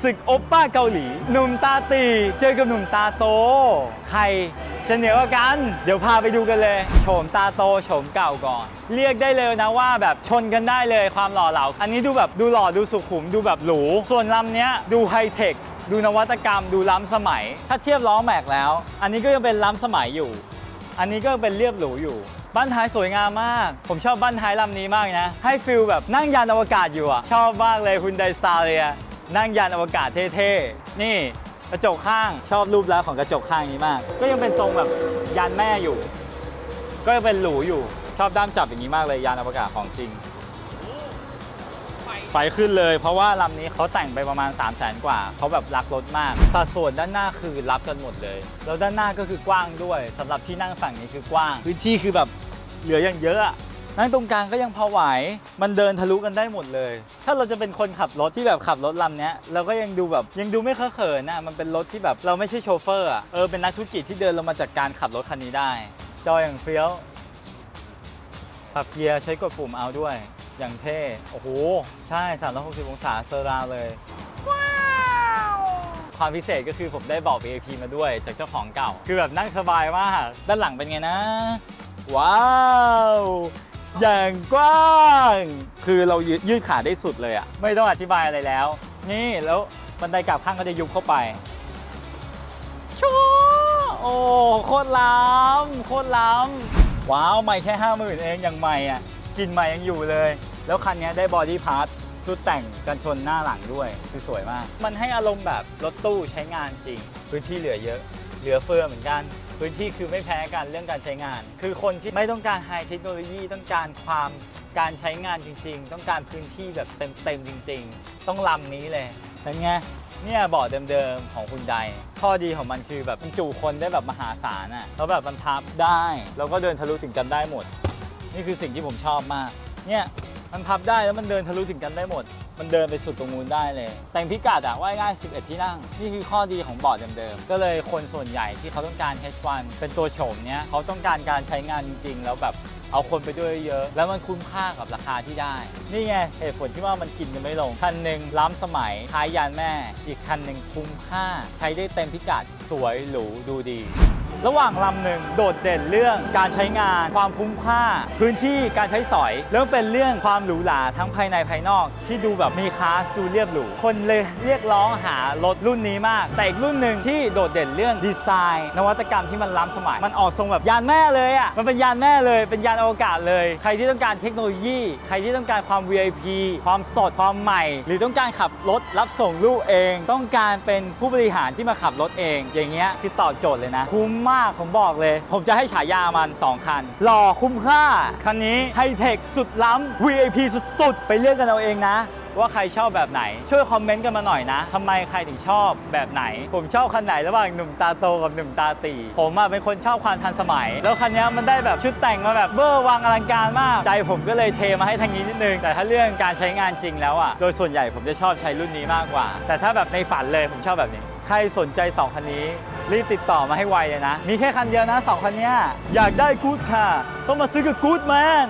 ศึกโอปป้าเกาหลี หนุ่มตาตีเจอกับหนุ่มตาโต ใครจะเหนือกว่ากัน เดี๋ยวพาไปดูกันเลย โฉมตาโตโฉมเก่าก่อน เรียกได้เลยนะว่าแบบชนกันได้เลยความหล่อเหลา อันนี้ดูแบบดูหล่อดูสุขุมดูแบบหรู ส่วนลำเนี้ยดูไฮเทคดูนวัตกรรมดูล้ำสมัย ถ้าเทียบล้อแม็กแล้ว อันนี้ก็ยังเป็นล้ำสมัยอยู่ อันนี้ก็เป็นเรียบหรูอยู่บ้านท้ายสวยงามมาก ผมชอบบ้านท้ายลำนี้มากนะ ให้ฟิลแบบนั่งยานอวกาศอยู่อะชอบมากเลยคุณไดสตาเรีย นั่งยานอวกาศเท่ๆ นี่กระจกข้างชอบรูปลักษณ์ของกระจกข้างนี้มาก ก็ยังเป็นทรงแบบยานแม่อยู่ ก็ยังเป็นหรูอยู่ชอบด้ามจับอย่างนี้มากเลยยานอวกาศของจริง ไฟขึ้นเลยเพราะว่าลำนี้เขาแต่งไปประมาณ 3 0 0แสนกว่า เขาแบบรักรถมาก สัดส่วนด้านหน้าคือรับกันหมดเลย แล้วด้านหน้าก็คือกว้างด้วยสำหรับที่นั่งฝั่งนี้คือกว้าง พื้นที่คือแบบเหลืออย่างเยอะอะ นั่งตรงกลางก็ยังพอไหว มันเดินทะลุกันได้หมดเลย ถ้าเราจะเป็นคนขับรถที่แบบขับรถลำเนี้ยเราก็ยังดูแบบยังดูไม่เคอะเขินนะมันเป็นรถที่แบบเราไม่ใช่โชเฟอร์อะเออเป็นนักธุรกิจที่เดินลงมาจากการขับรถคันนี้ได้ จออย่างเฟี้ยวปรับเกียร์ใช้กดปุ่มเอาด้วย อย่างเท่ โอ้โห ใช่ 360 องศาเซอร์ราวเลย ว้าว ความพิเศษก็คือผมได้เบอก VIP มาด้วยจากเจ้าของเก่า คือแบบนั่งสบายมาก ด้านหลังเป็นไงนะ ว้าว อย่างกว้าง คือเรายืดยืดขาได้สุดเลยอะไม่ต้องอธิบายอะไรแล้ว นี่แล้วบันไดกลับข้างก็จะยุบเข้าไปชัวโอ้โคตรล้ำโคตรล้ำว้าวใหม่แค่ห้าหมื่นเองยังใหม่อะกลินใหม่ยังอยู่เลย แล้วคันนี้ได้บอดี้พาร์ทชุดแต่งกันชนหน้าหลังด้วย คือสวยมาก มันให้อารมณ์แบบรถตู้ใช้งานจริง พื้นที่เหลือเยอะ เหลือเฟือเหมือนกัน พื้นที่คือไม่แพ้กันเรื่องการใช้งาน คือคนที่ไม่ต้องการไฮเทคโนโลยีต้องการความการใช้งานจริง ๆ ต้องการพื้นที่แบบเต็มๆจริง ๆ ต้องลำนี้เลยเป็นไงเนี่ยเบาะเดิมๆของคุณไดข้อดีของมันคือแบบมันจุคนได้แบบมหาศาลอะแล้วแบบมันพับได้ แล้วก็เดินทะลุถึงกันได้หมด นี่คือสิ่งที่ผมชอบมาก เนี่ย มันพับได้แล้วมันเดินทะลุถึงกันได้หมด มันเดินไปสุดตรงนู้นได้เลย แต่งพิกัดอะว่ายง่าย11 ที่นั่ง นี่คือข้อดีของเบาะเดิมๆ ก็เลยคนส่วนใหญ่ที่เขาต้องการ H1 เป็นตัวโฉมเนี้ยเขาต้องการการใช้งานจริงๆ แล้วแบบ เอาคนไปด้วยเยอะ แล้วมันคุ้มค่ากับราคาที่ได้ นี่ไงเหตุผลที่ว่ามันกินกันไม่ลง คันหนึ่งล้ำสมัยท้ายยานแม่ อีกคันหนึ่งคุ้มค่า ใช้ได้เต็มพิกัดสวยหรูดูดีระหว่างลำหนึ่งโดดเด่นเรื่องการใช้งาน ความคุ้มค่า พื้นที่การใช้สอยแล้วเป็นเรื่องความหรูหราทั้งภายในภายนอก ที่ดูแบบมีคลาสดูเรียบหรูคนเลยเรียกร้องหารถรุ่นนี้มาก แต่อีกรุ่นหนึ่งที่โดดเด่นเรื่องดีไซน์ นวัตกรรมที่มันล้ำสมัย มันออกทรงแบบยานแม่เลยอะมันเป็นยานแม่เลยเป็นยานอวกาศเลย ใครที่ต้องการเทคโนโลยี ใครที่ต้องการความ VIP ความสด ความใหม่ หรือต้องการขับรถรับส่งลูกเอง ต้องการเป็นผู้บริหารที่มาขับรถเอง อย่างเงี้ยคือตอบโจทย์เลยนะ คุ้มมากผมบอกเลย ผมจะให้ฉายามัน 2 คัน หล่อคุ้มค่า คันนี้ไฮเทคสุดล้ำ VIP สุดๆ ไปเลือกกันเอาเองนะ ว่าใครชอบแบบไหน ช่วยคอมเมนต์กันมาหน่อยนะทำไมใครถึงชอบแบบไหน ผมชอบคันไหนระหว่างหนุ่มตาโตกับหนุ่มตาตี ผมอะเป็นคนชอบความทันสมัย แล้วคันนี้มันได้แบบชุดแต่งมาแบบเบอร์วังอลังการมาก ใจผมก็เลยเทมาให้ทางนี้นิดนึง แต่ถ้าเรื่องการใช้งานจริงแล้วอะโดยส่วนใหญ่ผมจะชอบใช้รุ่นนี้มากกว่า แต่ถ้าแบบในฝันเลยผมชอบแบบนี้ใครสนใจ2คันนี้รีบติดต่อมาให้ไวเลยนะ มีแค่คันเดียวนะ 2 คันนี้อยากได้กู๊ดค่ะ ต้องมาซื้อกับกู๊ดแมน